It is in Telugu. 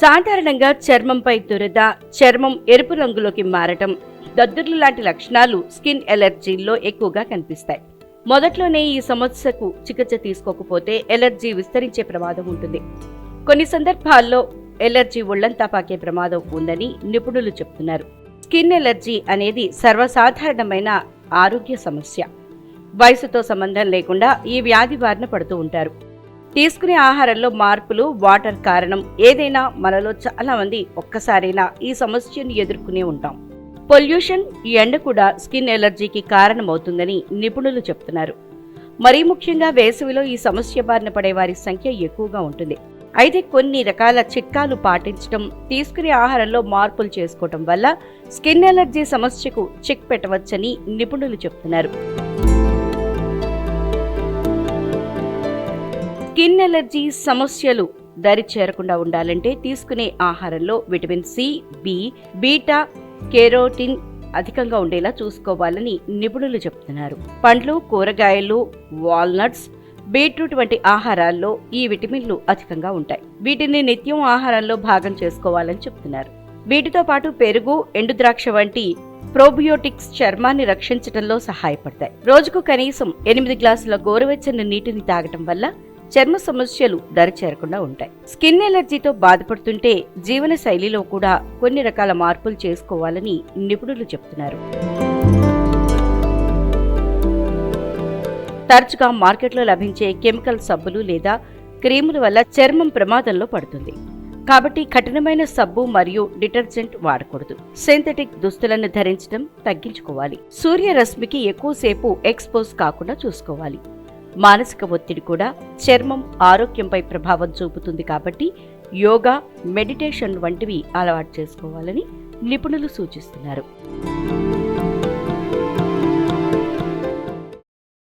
సాధారణంగా చర్మంపై దురద చర్మం ఎరుపు రంగులోకి మారటం దద్దుర్లు లాంటి లక్షణాలు స్కిన్ ఎలర్జీల్లో ఎక్కువగా కనిపిస్తాయి. మొదట్లోనే ఈ సమస్యకు చికిత్స తీసుకోకపోతే ఎలర్జీ విస్తరించే ప్రమాదం ఉంటుంది. కొన్ని సందర్భాల్లో ఎలర్జీ ఒళ్ళంతా పాకే ప్రమాదం ఉందని నిపుణులు చెప్తున్నారు. స్కిన్ ఎలర్జీ అనేది సర్వసాధారణమైన ఆరోగ్య సమస్య. వయసుతో సంబంధం లేకుండా ఈ వ్యాధి బారిన పడుతూ ఉంటారు. తీసుకునే ఆహారంలో మార్పులు వాటర్ కారణం ఏదైనా మనలో చాలా మంది ఒక్కసారైనా ఈ సమస్యను ఎదుర్కొనే ఉంటాం. పొల్యూషన్ ఈ ఎండ కూడా స్కిన్ ఎలర్జీకి కారణమవుతుందని నిపుణులు చెప్తున్నారు. మరీ ముఖ్యంగా వేసవిలో ఈ సమస్య బారిన పడే వారి సంఖ్య ఎక్కువగా ఉంటుంది. అయితే కొన్ని రకాల చిట్కాలు పాటించడం తీసుకునే ఆహారంలో మార్పులు చేసుకోవటం వల్ల స్కిన్ ఎలర్జీ సమస్యకు చెక్ పెట్టవచ్చని నిపుణులు చెప్తున్నారు. స్కిన్ ఎలర్జీ సమస్యలు దరి చేరకుండా ఉండాలంటే తీసుకునే ఆహారంలో vitamin C B beta carotene అధికంగా ఉండేలా చూసుకోవాలని నిపుణులు చెప్తున్నారు. పండ్లు కూరగాయలు వాల్నట్స్ బీట్రూట్ వంటి ఆహారాల్లో ఈ విటమిన్లు అధికంగా ఉంటాయి. వీటిని నిత్యం ఆహారంలో భాగం చేసుకోవాలని చెప్తున్నారు. వీటితో పాటు పెరుగు ఎండుద్రాక్ష వంటి ప్రోబియోటిక్స్ చర్మాన్ని రక్షించడంలో సహాయపడతాయి. రోజుకు కనీసం ఎనిమిది గ్లాసుల గోరువెచ్చని నీటిని తాగటం వల్ల చర్మ సమస్యలు దరిచేరకుండా ఉంటాయి. స్కిన్ ఎలర్జీతో బాధపడుతుంటే జీవన శైలిలో కూడా కొన్ని రకాల మార్పులు చేసుకోవాలని నిపుణులు చెప్తున్నారు. తరచుగా మార్కెట్లో లభించే కెమికల్ సబ్బులు లేదా క్రీముల వల్ల చర్మం ప్రమాదంలో పడుతుంది. కాబట్టి కఠినమైన సబ్బు మరియు డిటర్జెంట్ వాడకూడదు. సింథటిక్ దుస్తులను ధరించడం తగ్గించుకోవాలి. సూర్యరశ్మికి ఎక్కువసేపు ఎక్స్పోజ్ కాకుండా చూసుకోవాలి. మానసిక ఒత్తిడి కూడా చర్మం ఆరోగ్యంపై ప్రభావం చూపుతుంది కాబట్టి యోగా మెడిటేషన్ వంటివి అలవాటు చేసుకోవాలని నిపుణులు సూచిస్తున్నారు.